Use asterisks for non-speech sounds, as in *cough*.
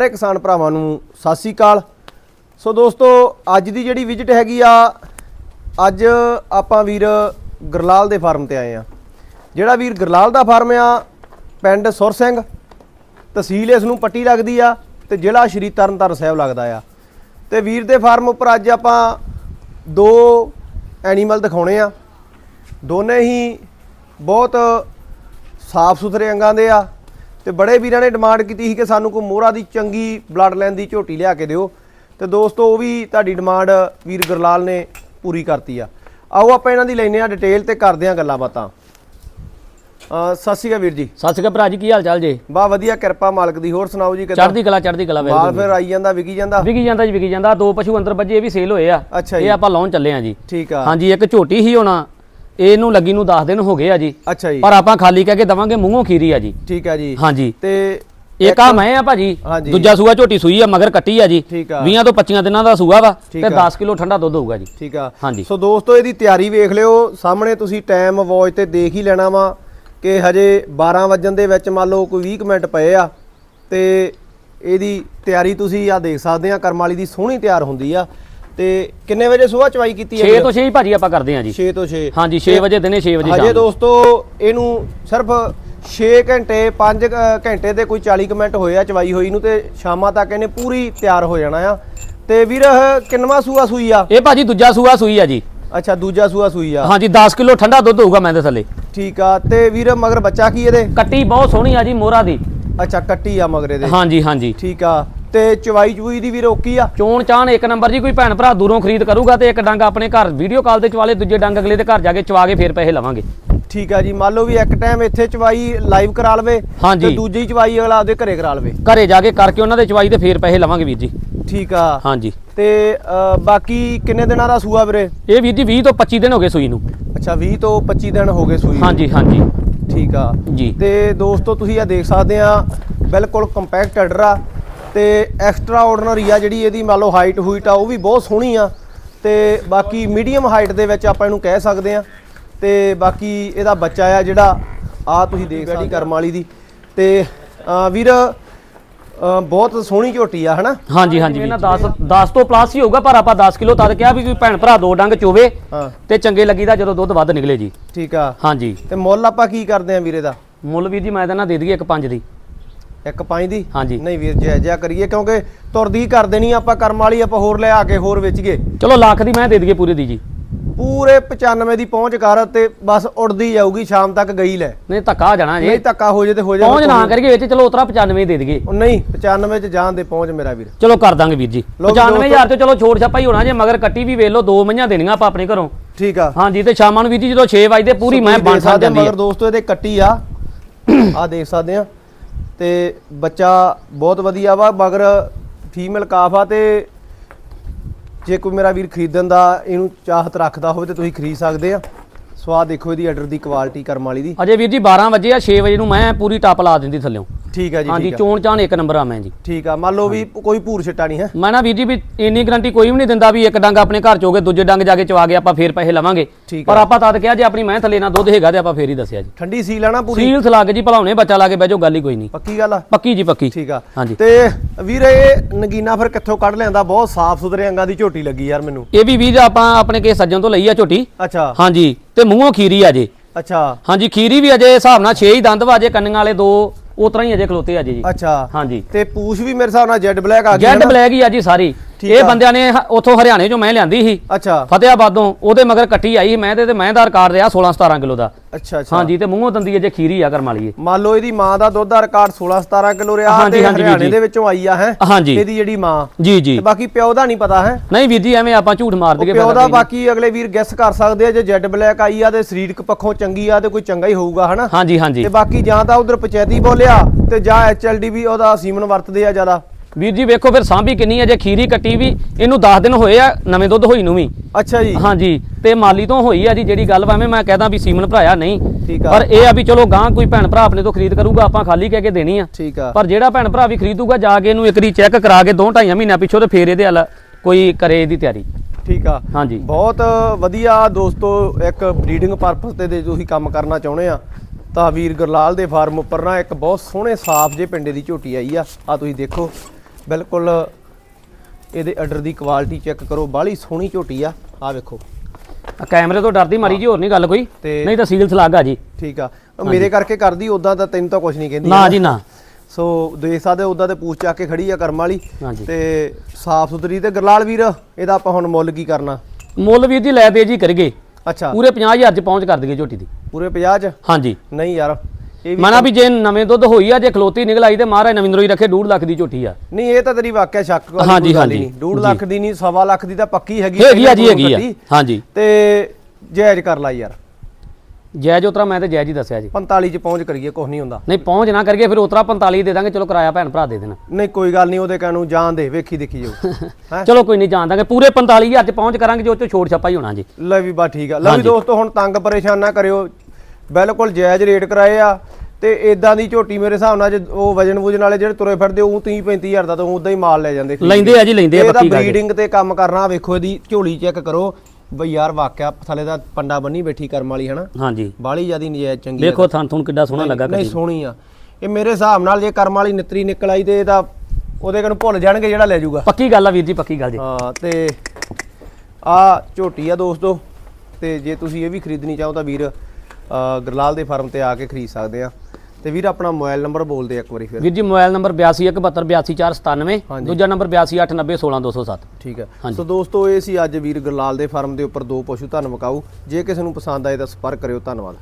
ਸਾਰੇ ਕਿਸਾਨ ਭਰਾਵਾਂ ਨੂੰ ਸਤਿ ਸ੍ਰੀ ਅਕਾਲ। ਸੋ ਦੋਸਤੋ, ਅੱਜ ਦੀ ਜਿਹੜੀ ਵਿਜ਼ਿਟ ਹੈਗੀ ਆ, ਅੱਜ ਆਪਾਂ ਵੀਰ ਗਰਲਾਲ ਦੇ ਫਾਰਮ ਤੇ ਆਏ ਆ। ਜਿਹੜਾ ਵੀਰ ਗਰਲਾਲ ਦਾ ਫਾਰਮ ਆ, ਪਿੰਡ ਸੁਰ ਸਿੰਘ, ਤਹਿਸੀਲ ਇਸ ਨੂੰ ਪੱਟੀ ਲੱਗਦੀ ਆ ਤੇ ਜ਼ਿਲ੍ਹਾ ਸ਼੍ਰੀ ਤਰਨਤਾਰਨ ਸਾਹਿਬ ਲੱਗਦਾ ਆ। ਤੇ ਵੀਰ ਦੇ ਫਾਰਮ ਉੱਪਰ ਅੱਜ ਆਪਾਂ ਦੋ ਐਨੀਮਲ ਦਿਖਾਉਣੇ ਆ। ਦੋਨੇ ਹੀ ਬਹੁਤ ਸਾਫ਼ ਸੁਥਰੇ ਅੰਗਾਂ ਦੇ ਆ। ਤੇ ਬੜੇ ਵੀਰਾਂ ਨੇ ਡਿਮਾਂਡ ਕੀਤੀ ਸੀ ਕਿ ਸਾਨੂੰ ਕੋਈ ਮੋਹਰਾ ਦੀ ਚੰਗੀ ਬਲੱਡ ਲਾਈਨ ਦੀ ਝੋਟੀ ਲਿਆ ਕੇ ਦਿਓ। ਤੇ ਦੋਸਤੋ ਉਹ ਵੀ ਤੁਹਾਡੀ ਡਿਮਾਂਡ ਵੀਰ ਗੁਰਲਾਲ ਨੇ ਪੂਰੀ ਕਰਤੀ ਆ। ਆਓ ਆਪਾਂ ਇਹਨਾਂ ਦੀ ਲੈਨੇ ਆ ਡਿਟੇਲ ਤੇ ਕਰਦੇ ਆ ਗੱਲਾਂ ਬਾਤਾਂ। ਸਤਿ ਸ਼੍ਰੀ ਅਕਾਲ ਵੀਰ ਜੀ। ਸਤਿ ਸ਼੍ਰੀ ਅਕਾਲ ਭਰਾ ਜੀ ਕੀ ਹਾਲ ਚਾਲ ਜੇ? ਬਾ ਵਧੀਆ ਕਿਰਪਾ ਮਾਲਕ ਦੀ ਹੋਰ ਸੁਣਾਓ ਜੀ ਕਿਦਾਂ? ਚੜ੍ਹਦੀ ਕਲਾ ਚੜ੍ਹਦੀ ਕਲਾ ਵੈਸੇ ਫਿਰ ਆਈ ਜਾਂਦਾ ਵਿਕੀ ਜਾਂਦਾ? ਵਿਕੀ ਜਾਂਦਾ ਜੀ ਵਿਕੀ ਜਾਂਦਾ। ਦੋ ਪਸ਼ੂ ਅੰਦਰ ਵੱਜੇ ਇਹ ਵੀ ਸੇਲ ਹੋਏ ਆ। ਇਹ ਆਪਾਂ ਲਾਉਣ ਚੱਲੇ ਆ ਜੀ। ਠੀਕ ਆ। ਹਾਂਜੀ ਇੱਕ ਝੋਟੀ ਹੀ ਹੋਣਾ ਇਹਨੂੰ ਲੱਗੀ ਨੂੰ 10 ਦਿਨ ਹੋ ਗਏ ਆ ਜੀ। ਅੱਛਾ ਜੀ। ਪਰ ਆਪਾਂ ਖਾਲੀ ਕਹਿ ਕੇ ਦਵਾਂਗੇ ਮੂੰਹੋਂ ਖੀਰੀ ਆ ਜੀ। ਠੀਕ ਆ ਜੀ। ਹਾਂਜੀ। ਤੇ ਇੱਕ ਆ ਮੈਂ ਆ ਭਾਜੀ। ਹਾਂਜੀ। ਦੂਜਾ ਸੂਆ ਝੋਟੀ ਸੂਈ ਆ ਮਗਰ ਕੱਟੀ ਆ ਜੀ। ਠੀਕ ਆ। 20 ਤੋਂ 25 ਦਿਨਾਂ ਦਾ ਸੂਆ ਵਾ ਠੀਕ ਤੇ ਆ। 10 ਕਿਲੋ ਠੰਡਾ ਦੁੱਧ ਹੋਊਗਾ ਜੀ। ਠੀਕ ਆ। ਹਾਂਜੀ। ਸੋ ਦੋਸਤੋ ਇਹਦੀ ਤਿਆਰੀ ਵੇਖ ਲਿਓ। ਸਾਹਮਣੇ ਤੁਸੀਂ ਟਾਈਮ ਵਾਚ ਤੇ ਦੇਖ ਹੀ ਲੈਣਾ ਵਾ ਕਿ ਹਜੇ 12 ਵਜਣ ਦੇ ਵਿੱਚ ਮੰਨ ਲਓ ਕੋਈ 20 ਕੁ ਮਿੰਟ ਪਏ ਆ। ਤੇ ਇਹਦੀ ਤਿਆਰੀ ਤੁਸੀਂ ਆ ਦੇਖ ਸਕਦੇ ਆ। ਕਰਮ ਵਾਲੀ ਦੀ ਸੋਹਣੀ ਤਿਆਰ ਹੁੰਦੀ ਆ। ਤੇ ਕਿੰਨੇ ਵਜੇ ਸਵੇਰ ਚਵਾਈ ਕੀਤੀ 6 ਤੋਂ 6 ਹੀ ਭਾਜੀ ਆਪਾਂ ਕਰਦੇ ਆ ਜੀ। 6 ਤੋਂ 6 ਹਾਂਜੀ 6 ਵਜੇ ਦਿਨੇ 6 ਵਜੇ ਹਜੇ ਸ਼ਾਮ ਨੂੰ। ਦੋਸਤੋ ਇਹਨੂੰ ਸਿਰਫ 6 ਘੰਟੇ 5 ਘੰਟੇ ਤੇ ਕੋਈ 40 ਕੁ ਮਿੰਟ ਹੋਏ ਆ ਚਵਾਈ ਹੋਈ ਨੂੰ ਤੇ ਸ਼ਾਮਾਂ ਤੱਕ ਇਹਨੇ ਪੂਰੀ ਤਿਆਰ ਹੋ ਜਾਣਾ ਆ। ਤੇ ਵੀਰ ਕਿੰਨਵਾਂ ਸੂਆ ਸੂਈ ਆ? ਇਹ ਭਾਜੀ ਦੂਜਾ ਸੂਆ ਸੂਈ ਆ ਜੀ। ਅੱਛਾ ਦੂਜਾ ਸੂਆ ਸੂਈ ਆ। ਹਾਂਜੀ 10 ਕਿਲੋ ਠੰਡਾ ਦੁੱਧ ਹੋਊਗਾ ਮੈਂ ਦੇ ਥੱਲੇ। ਠੀਕ ਆ ਤੇ ਵੀਰ ਮਗਰ ਬੱਚਾ ਕੀ ਇਹਦੇ? ਕੱਟੀ ਬਹੁਤ ਸੋਹਣੀ ਆ ਜੀ ਮੋਹਰਾ ਦੀ। ਅੱਛਾ ਕੱਟੀ ਆ ਮਗਰੇ ਦੇ। ਹਾਂਜੀ ਹਾਂਜੀ। ਠੀਕ ਆ। ਤੇ ਚਵਾਈ ਚਵੂਈ ਦੀ ਵੀ ਰੋਕੀ ਆ। ਚੋਣ ਚਾਣ ਇੱਕ ਨੰਬਰ ਜੀ ਕੋਈ ਭੈਣ ਭਰਾ ਦੂਰੋਂ ਖਰੀਦ ਕਰੂਗਾ ਤੇ ਇੱਕ ਡੰਗ ਆਪਣੇ ਘਰ ਵੀਡੀਓ ਕਾਲ ਤੇ ਚਵਾਲੇ ਦੂਜੇ ਡੰਗ ਅਗਲੇ ਦੇ ਘਰ ਜਾ ਕੇ ਚਵਾ ਕੇ ਫੇਰ ਪੈਸੇ ਲਵਾਂਗੇ। ਠੀਕ ਆ ਜੀ ਮੰਨ ਲਓ ਵੀ ਇੱਕ ਟਾਈਮ ਇੱਥੇ ਚਵਾਈ ਲਾਈਵ ਕਰਾ ਲਵੇ। ਤੇ ਦੂਜੀ ਚਵਾਈ ਅਗਲਾ ਆਪਦੇ ਘਰੇ ਕਰਾ ਲਵੇ। ਘਰੇ ਜਾ ਕੇ ਕਰਕੇ ਉਹਨਾਂ ਦੇ ਚਵਾਈ ਤੇ ਫੇਰ ਪੈਸੇ ਲਵਾਂਗੇ ਵੀਰ ਜੀ। ਠੀਕ ਆ। ਹਾਂਜੀ ਤੇ ਬਾਕੀ ਕਿੰਨੇ ਦਿਨਾਂ ਦਾ ਸੂਆ ਵੀਰੇ? ਇਹ ਵੀਰ ਜੀ 20 ਤੋਂ 25 ਦਿਨ ਹੋ ਗਏ ਸੂਈ ਨੂੰ। ਅੱਛਾ 20 ਤੋਂ 25 ਦਿਨ ਹੋ ਗਏ ਸੂਈ। ਹਾਂਜੀ ਹਾਂਜੀ ਠੀਕ ਆ। ਜੀ। ਤੇ ਦੋਸਤੋ ਤੁਸੀਂ ਆ ਦੇਖ ਸਕਦੇ ਆ ਬਿਲਕੁਲ ਕੰਪੈਕਟ ਆਰਡਰ ਆ। ਤੇ ਐਕਸਟਰਾ ਆਰਡੀਨਰੀ ਆ ਜਿਹੜੀ ਇਹਦੀ ਮੰਨ ਲਓ ਹਾਈਟ ਹੂਈਟ ਆ ਉਹ ਵੀ ਬਹੁਤ ਸੋਹਣੀ ਆ। ਤੇ ਬਾਕੀ ਮੀਡੀਅਮ ਹਾਈਟ ਦੇ ਵਿੱਚ ਆਪਾਂ ਇਹਨੂੰ ਕਹਿ ਸਕਦੇ ਆ। ਤੇ ਬਾਕੀ ਇਹਦਾ ਬੱਚਾ ਆ ਜਿਹੜਾ ਆ ਤੁਸੀਂ ਦੇਖ ਸਕਦੇ ਕਰਮ ਵਾਲੀ ਦੀ। ਤੇ ਵੀਰ ਬਹੁਤ ਸੋਹਣੀ ਝੋਟੀ ਆ ਹਨਾ? ਹਾਂਜੀ ਹਾਂਜੀ ਇਹਨਾਂ 10 10 ਤੋਂ ਪਲੱਸ ਹੀ ਹੋਊਗਾ ਪਰ ਆਪਾਂ 10 ਕਿਲੋ ਤਦ ਕਿਹਾ ਵੀ ਕੋਈ ਭੈਣ ਭਰਾ ਦੋ ਡੰਗ ਚੋਵੇ ਤੇ ਚੰਗੇ ਲੱਗੀਦਾ ਜਦੋਂ ਦੁੱਧ ਵੱਧ ਨਿਕਲੇ ਜੀ। ਠੀਕ ਆ। ਹਾਂਜੀ। ਤੇ ਮੁੱਲ ਆਪਾਂ ਕੀ ਕਰਦੇ ਆ ਵੀਰੇ ਦਾ? ਮੁੱਲ ਵੀਰ ਜੀ ਮੈਂ ਤਾਂ ਨਾ ਦੇ ਦਈਏ ਇੱਕ ਪੰਜ ਦੀ। ਇੱਕ ਪੰਜ ਦੀ? ਹਾਂਜੀ। ਨਹੀਂ ਵੀਰ ਜੈ ਜੈ ਕਰੀਏ ਕਿਉਂਕਿ ਤੁਰਦੀ ਕਰ ਦੇਣੀ ਆਪਾਂ ਕਰਮ ਵਾਲੀ ਆਪਾਂ ਹੋਰ ਲਿਆ ਕੇ ਹੋਰ ਵੇਚ ਗਏ ਚਲੋ ਲੱਖ ਦੀ ਮੈਂ ਦੇ ਦਈਏ ਪੂਰੀ ਦੀ ਜੀ। ਪੂਰੇ 95 ਦੀ ਪਹੁੰਚ ਕਰ ਤੇ ਬਸ ਉੜਦੀ ਜਾਊਗੀ ਸ਼ਾਮ ਤੱਕ ਗਈ ਲੈ। ਨਹੀਂ ਧੱਕਾ ਹੋ ਜਾਣਾ ਜੀ। ਨਹੀਂ ਧੱਕਾ ਹੋ ਜੇ ਤੇ ਹੋ ਜਾ ਪਹੁੰਚ ਨਾ ਕਰਕੇ ਵਿੱਚ ਚਲੋ ਉਤਰਾ 95 ਦੇ ਦਈਏ। ਉਹ ਨਹੀਂ 95 ਚ ਜਾਣ ਦੇ ਪਹੁੰਚ ਮੇਰਾ ਵੀਰ। ਚਲੋ ਕਰ ਦਾਂਗੇ ਵੀਰ ਜੀ। ਲਓ ਜੀ 95000 ਤੇ ਚਲੋ ਛੋੜ ਛਾਪਾ ਹੀ ਹੋਣਾ ਜੇ ਮਗਰ ਕੱਟੀ ਵੀ ਵੇਖ ਲਓ ਦੋ ਮਈਆਂ ਦੇਣੀਆਂ ਆਪਾਂ ਆਪਣੇ ਘਰੋਂ। ਠੀਕ ਆ। ਹਾਂਜੀ ਤੇ ਸ਼ਾਮਾਂ ਨੂੰ ਵੀਰ ਜੀ ਜਦੋਂ 6 ਵਜੇ ਪੂਰੀ ਮੈਂ ਬਣ ਸਕਦੇ ਆ, ਮਗਰ ਦੋਸਤੋ ਇਹਦੇ ਕੱਟੀ ਆ। ਆ ਦੇਖ ਸਕਦੇ ਆ। ਤੇ ਬੱਚਾ ਬਹੁਤ ਵਧੀਆ ਵਾ ਮਗਰ ਫੀਮੇਲ ਕਾਫ ਆ ਤੇ ਜੇ ਕੋਈ ਮੇਰਾ ਵੀਰ ਖਰੀਦਣ ਦਾ ਇਹਨੂੰ ਚਾਹਤ ਰੱਖਦਾ ਹੋਵੇ ਤੇ ਤੁਸੀਂ ਖਰੀਦ ਸਕਦੇ ਆ। ਸਵਾਦ ਦੇਖੋ ਇਹਦੀ ਆਰਡਰ ਦੀ ਕੁਆਲਿਟੀ ਕਰਮ ਵਾਲੀ ਦੀ। ਅਜੇ ਵੀਰ ਜੀ 12 ਵਜੇ ਆ 6 ਵਜੇ ਨੂੰ ਮੈਂ ਪੂਰੀ ਟੱਪ ਲਾ ਦਿੰਦੀ ਥੱਲਿਓਂ। ਠੀਕ ਆ ਜੀ ਹਾਂਜੀ ਚੋਣ ਚਾਣ ਇੱਕ ਨੰਬਰ ਆ ਮੈਂ ਜੀ। ਠੀਕ ਆ ਮੰਨ ਲਓ ਵੀ ਕੋਈ ਭੂਰ ਛਿੱਟਾ ਨਹੀਂ ਹੈ। ਮੈਂ ਨਾ ਵੀਰ ਜੀ ਵੀ ਇੰਨੀ ਗਰੰਟੀ ਕੋਈ ਵੀ ਨਹੀਂ ਦਿੰਦਾ ਵੀ ਇੱਕ ਡੰਗ ਆਪਣੇ ਘਰ ਚੋਗੇ ਦੂਜੇ ਡੰਗ ਜਾ ਕੇ ਚਵਾ ਕੇ ਆਪਾਂ ਫੇਰ ਪੈਸੇ ਲਵਾਂਗੇ। ਠੀਕ ਪਰ ਆਪਾਂ ਤਦ ਕਿਹਾ ਜੇ ਆਪਣੀ ਮੈਂ ਥੱਲੇ ਨਾ ਦੁੱਧ ਹੈਗਾ ਤੇ ਆਪਾਂ ਫੇਰ ਹੀ ਦੱਸਿਆ ਜੀ। ਠੰਡੀ ਸੀਲ ਆ ਨਾ ਪੂਰੀ। ਸੀਲਸ ਲਾ ਕੇ ਜੀ ਭਲਾਉਣੇ ਬੱਚਾ ਲਾ ਕੇ ਬਹਿ ਜਾਓ ਗੱਲ ਹੀ ਕੋਈ ਨਹੀਂ। ਪੱਕੀ ਗੱਲ ਆ? ਪੱਕੀ ਜੀ ਪੱਕੀ। ਠੀਕ ਆ। ਹਾਂਜੀ। ਤੇ ਵੀਰ ਇਹ ਨਗੀਨਾ ਫਿਰ ਕਿੱਥੋਂ ਕੱਢ ਲਿਆਂਦਾ? ਬਹੁਤ ਸਾਫ਼ ਸੁਥਰੇ ਅੰਗਾਂ ਦੀ ਝੋਟੀ ਲੱਗੀ ਯਾਰ ਮੈਨੂੰ। ਇਹ ਵੀ ਵੀਰ ਆਪਾਂ ਆਪਣੇ ਕੇ ਸੱਜਣ ਤੋਂ ਲਈ ਆ ਝੋਟੀ। ਅੱਛਾ। ਹਾਂਜੀ ਤੇ ਮੂੰਹੋਂ ਖੀਰੀ ਆ ਜੇ। ਅੱਛਾ। ਹਾਂਜੀ ਖੀਰੀ ਵੀ ਅਜੇ ਹਿਸਾਬ ਨਾਲ 6 ਹੀ ਦੰਦ ਵਾ ਜੇ ਕੰਨੀਆਂ ਵਾਲੇ ਦੋ ਉਸ ਤਰ੍ਹਾਂ ਹੀ ਅਜੇ ਖਲੋਤੇ ਆ ਜੀ। ਅੱਛਾ। ਹਾਂਜੀ। ਤੇ ਪੂਛ ਵੀ ਮੇਰੇ ਹਿਸਾਬ ਨਾਲ ਜੈਡ ਬਲੈਕ ਆ ਗਈ ਜੈਡ? ਬਲੈਕ ਹੀ ਆ ਜੀ ਸਾਰੀ। ਇਹ। ਬੰਦਿਆਂ ਨੇ ਹ- ਉੱਥੋਂ ਹਰਿਆਣੇ ਚੋਂ ਮੈਂ ਲਿਆਂਦੀ ਸੀ। ਅੱਛਾ। ਫਤਿਆਬਾਦੋਂ ਉਹਦੇ ਮਗਰ ਕੱਟੀ ਆਈ ਸੀ ਮੈਂ ਤੇ ਤੇ ਮੈਂ ਦਾ ਰਿਕਾਰਡ ਰਿਹਾ 16 17 ਕਿਲੋ ਦਾ। ਅੱਛਾ ਅੱਛਾ। ਹਾਂਜੀ ਤੇ ਮੂੰਹੋਂ ਦੰਦੀ ਅਜੇ ਖੀਰੀ ਆ ਕਰਮ ਵਾਲੀ ਇਹ। ਮੰਨ ਲਓ ਇਹਦੀ ਮਾਂ ਦਾ ਦੁੱਧ ਦਾ ਰਿਕਾਰਡ 16 17 ਕਿਲੋ ਰਿਹਾ ਹਾਂਜੀ, ਤੇ ਹਾਂਜੀ ਹਰਿਆਣੇ ਜੀ। ਦੇ ਵਿੱਚੋਂ ਆਈ ਆ ਹੈ? ਹਾਂਜੀ। ਇਹਦੀ ਜਿਹੜੀ ਮਾਂ। ਜੀ ਜੀ। ਤੇ ਬਾਕੀ ਪਿਓ ਦਾ ਨਹੀਂ ਪਤਾ ਹੈ? ਨਹੀਂ ਵੀਰ ਜੀ ਐਵੇਂ ਆਪਾਂ ਝੂਠ ਮਾਰ ਦਈਏ ਪਿਓ ਦਾ। ਬਾਕੀ ਅਗਲੇ ਵੀਰ ਗੈਸ ਕਰ ਸਕਦੇ ਆ ਜੇ ਜੈਡ ਬਲੈਕ ਆਈ ਆ ਤੇ ਸਰੀਰਕ ਪੱਖੋਂ ਚੰਗੀ ਆ ਤੇ ਕੋਈ ਚੰਗਾ ਹੀ ਹੋਊਗਾ ਹਨਾ? ਹਾਂਜੀ ਹਾਂਜੀ। ਤੇ ਬਾਕੀ ਜਾਂ ਤਾਂ ਉਧਰ ਪੰਚਾਇਤੀ ਬੋਲਿਆ ਤੇ ਜਾਂ ਐਚਐਲਡੀ ਵੀ ਉਹਦਾ ਸੀਮਨ ਵਰਤਦੇ ਆ ਜ਼ਿਆਦਾ। ਵੀਰ ਜੀ ਵੇਖੋ ਫਿਰ ਸਾਂਭੀ ਕਿੰਨੀ ਅਜੇ ਖੀਰੀ ਕੱਟੀ ਵੀ ਇਹਨੂੰ 10 ਦਿਨ ਹੋਏ ਆ ਨਵੇਂ ਦੁੱਧ ਹੋਈ ਨੂੰ ਵੀ। ਅੱਛਾ ਜੀ। ਹਾਂਜੀ ਤੇ ਮਾਲੀ ਤੋਂ ਹੋਈ ਆ ਜੀ ਜਿਹੜੀ ਗੱਲ ਭਾਵੇਂ ਮੈਂ ਕਹਦਾ ਵੀ ਸੀਮਨ ਭਰਾਇਆ ਨਹੀਂ। ਪਰ ਇਹ ਆ ਵੀ ਚਲੋ ਗਾਂ ਕੋਈ ਭੈਣ ਭਰਾ ਆਪਣੇ ਤੋਂ ਖਰੀਦ ਕਰੂਗਾ ਆਪਾਂ ਖਾਲੀ ਕਹਿ ਕੇ ਦੇਣੀ ਆ। ਠੀਕ ਆ। ਪਰ ਜਿਹੜਾ ਭੈਣ ਭਰਾ ਵੀ ਖਰੀਦੂਗਾ ਜਾ ਕੇ ਇਹਨੂੰ ਇੱਕ ਵਾਰੀ ਚੈੱਕ ਕਰਾ ਕੇ ਦੋ ਢਾਈਆਂ ਮਹੀਨਿਆਂ ਪਿੱਛੋਂ ਤੇ ਫੇਰ ਇਹਦੇ ਹਲ ਕੋਈ ਕਰੇ ਇਹਦੀ ਤਿਆਰੀ। ਠੀਕ ਆ। ਹਾਂਜੀ। ਬਹੁਤ ਵਧੀਆ ਦੋਸਤੋ ਇੱਕ ਬਰੀਡਿੰਗ ਪਰਪਸ ਤੇ ਦੇ ਤੁਸੀਂ ਕੰਮ ਕਰਨਾ ਚਾਹੁੰਦੇ ਆ ਤਾਂ ਵੀਰ ਗੁਰਲਾਲ ਦੇ ਫਾਰਮ ਉੱਪਰ ਨਾ ਇੱਕ ਬਹੁਤ ਸੋਹਣੇ ਸਾਫ਼ ਜੇ ਪਿੰਡੇ ਦੀ ਝੋਟੀ ਆਈ ਆ। ਆ ਤੁਸੀਂ ਦੇਖੋ। ਬਿਲਕੁਲ ਇਹਦੇ ਆਰਡਰ ਦੀ ਕੁਆਲਿਟੀ ਚੈੱਕ ਕਰੋ ਬਾਹਲੀ ਸੋਹਣੀ ਝੋਟੀ ਆ। ਆ ਵੇਖੋ। ਆ ਕੈਮਰੇ ਤੋਂ ਡਰਦੀ ਮਾਰੀ ਜੀ ਹੋਰ ਨਹੀਂ ਗੱਲ ਕੋਈ। ਤੇ- ਨਹੀਂ ਤਾਂ ਸੀਲ ਸਲਾਗ ਆ ਜੀ। ਠੀਕ ਆ। ਉਹ ਮੇਰੇ ਕਰਕੇ ਕਰਦੀ ਉਦਾਂ ਤਾਂ ਤੈਨੂੰ ਤਾਂ ਕੁਝ ਨਹੀਂ ਕਹਿੰਦੀ ਨਾ ਜੀ ਨਾ। ਸੋ ਦੇਖ ਸਕਦੇ ਉਦਾਂ ਤੇ ਪੂਛ ਚੱਕ ਕੇ ਖੜੀ ਆ ਕਰਮ ਵਾਲੀ। ਹਾਂਜੀ। ਤੇ ਸਾਫ਼ ਸੁਥਰੀ ਤੇ ਗਰਲਾਲ ਵੀਰ ਇਹਦਾ ਆਪਾਂ ਹੁਣ ਮੁੱਲ ਕੀ ਕਰਨਾ? ਮੁੱਲ ਵੀਰ ਜੀ ਲੈ ਜੀ ਕਰਗੇ ਅੱਛਾ। ਪੂਰੇ 50000 ਚ ਪਹੁੰਚ ਕਰ ਦਈਏ ਝੋਟੀ ਦੀ। ਪੂਰੇ 50 ਚ? ਹਾਂਜੀ। ਨਹੀਂ ਯਾਰ ਵੀ ਮਾਨਾ ਵੀ ਜੇ ਨਵੇਂ ਦੁੱਧ ਹੋਈ ਆ ਜੇ ਖਲੋਤੀ ਨਿਕਲ ਆਈ ਤੇ ਮਹਾਰਾਜ ਨਵਿੰਦਰੋਂ ਹੀ ਰੱਖੇ 2 ਲੱਖ ਦੀ ਝੋਟੀ ਆ। ਨਹੀਂ ਇਹ ਤਾਂ ਤੇਰੀ ਵਾਕਿਆ ਸ਼ੱਕ ਵਾਲੀ ਹਾਂਜੀ, ਹਾਂਜੀ, ਨਹੀਂ। 2 ਜੀ। ਲੱਖ ਦੀ ਨਹੀਂ ਸਵਾ ਲੱਖ ਦੀ ਤਾਂ ਪੱਕੀ ਹੈਗੀ ਹੈਗੀ ਆ ਜੀ ਹੈਗੀ ਆ। ਹਾਂਜੀ। ਤੇ ਜਾਇਜ਼ ਕਰ ਲਾ ਯਾਰ। ਜਾਇਜ਼ ਉਤਰਾ ਮੈਂ ਤੇ ਜਾਇਜ਼ ਹੀ ਦੱਸਿਆ ਜੀ। 45 ਚ ਪਹੁੰਚ ਕਰੀਏ ਕੁਝ ਨਹੀਂ ਹੁੰਦਾ। ਨਹੀਂ ਪਹੁੰਚ ਨਾ ਕਰੀਏ ਫਿਰ ਉਤਰਾ 45 ਦੇ ਦਾਂਗੇ ਚਲੋ ਕਿਰਾਇਆ ਭੈਣ ਭਰਾ ਦੇ ਦੇਣਾ। ਨਹੀਂ ਕੋਈ ਗੱਲ ਨਹੀਂ ਉਹਦੇ ਕਹਿਣ ਨੂੰ ਜਾਣ ਦੇ ਵੇਖੀ ਦੇਖੀ *laughs* ਹੈ? ਚਲੋ ਕੋਈ ਨਹੀਂ ਜਾਣ ਦਾਂਗੇ। ਪੂਰੇ 45000 ਚ ਪਹੁੰਚ ਕਰਾਂਗੇ ਜੋ ਚ ਛੋੜ ਛੱਪਾ ਹੀ ਹੋਣਾ ਜੀ। ਲੈ ਵੀ ਬਾ ਠੀਕ ਆ। ਲੈ ਵੀ। ਦੋਸਤੋ ਹੁਣ ਤੰਗ ਪਰੇਸ਼ਾਨ ਨਾ ਕਰਿਓ। ਬਿਲਕੁਲ ਜਾਇਜ਼ ਰੇਟ ਕਰਾਏ ਆ ਤੇ ਇਦਾਂ ਦੀ ਝੋਟੀ ਮੇਰੇ ਹਿਸਾਬ ਨਾਲ ਜੇ ਉਹ ਵਜਨ ਵੁਜਨ ਵਾਲੇ ਜਿਹੜੇ ਤੁਰੇ ਫਿਰਦੇ ਉਹ 30 35000 ਦਾ ਤਾਂ ਉਦਾਂ ਹੀ ਮਾਲ ਲੈ ਜਾਂਦੇ ਲੈਂਦੇ ਆ ਜੀ ਲੈਂਦੇ ਆ ਇਹਦਾ ਪੱਕੀ ਗੱਲ ਜੀ। ਬਰੀਡਿੰਗ ਤੇ ਕੰਮ ਕਰਨਾ ਵੇਖੋ ਇਹਦੀ ਝੋਲੀ ਚੈੱਕ ਕਰੋ। ਬਈ ਯਾਰ ਵਾਕਿਆ ਥਲੇ ਦਾ ਪੰਡਾ ਬੰਨੀ ਬੈਠੀ ਕਰਮ ਵਾਲੀ ਹਨਾ? ਹਾਂਜੀ। ਬਾਲੀ ਜਿਆਦੀ ਨਜਾਇਜ਼ ਚੰਗੀ। ਵੇਖੋ ਥਣ ਥੁਣ ਕਿੱਡਾ ਸੋਹਣਾ ਲੱਗਾ ਨਹੀਂ ਸੋਹਣੀ ਆ। ਇਹ ਮੇਰੇ ਹਿਸਾਬ ਨਾਲ ਜੇ ਕਰਮ ਵਾਲੀ ਨਿਤਰੀ ਨਿਕਲ ਆਈ ਤੇ ਇਹ ਤਾਂ ਉਹਦੇ ਕਨੂੰ ਭੁੱਲ ਜਾਣਗੇ ਜਿਹੜਾ ਲੈ ਜਾਊਗਾ। ਪੱਕੀ ਗੱਲ ਆ ਵੀਰ ਜੀ ਪੱਕੀ ਗੱਲ ਜੀ। ਹਾਂ ਤੇ ਆ ਝੋਟੀ ਆ ਦੋਸਤੋ ਤੇ ਜੇ ਤੁਸੀਂ ਇਹ ਵੀ ਖਰੀਦਣੀ ਚਾਹੋ ਤਾਂ ਵੀਰ ਗਰਲਾਲ ਦੇ ਫਾਰਮ ਤੇ ਆ ਕੇ ਖਰੀਦ ਸਕਦੇ ਆ। ਤੇ ਵੀਰ ਆਪਣਾ ਮੋਬਾਈਲ ਨੰਬਰ ਬੋਲ ਦੇ ਇੱਕ ਵਾਰੀ ਫਿਰ। ਵੀਰ ਜੀ ਮੋਬਾਈਲ ਨੰਬਰ 8217282497 ਹਾਂਜੀ। ਦੂਜਾ ਨੰਬਰ 8289016207 ਠੀਕ ਹੈ। ਸੋ ਦੋਸਤੋ ਇਹ ਸੀ ਅੱਜ ਵੀਰ ਗਰਲਾਲ ਦੇ ਫਾਰਮ ਦੇ ਉੱਪਰ ਦੋ ਪਸ਼ੂ ਤੁਹਾਨੂੰ ਵਿਕਾਊ। ਜੇ ਕਿਸੇ ਨੂੰ ਪਸੰਦ ਆਏ ਤਾਂ ਸੰਪਰਕ ਕਰਿਓ। ਧੰਨਵਾਦ।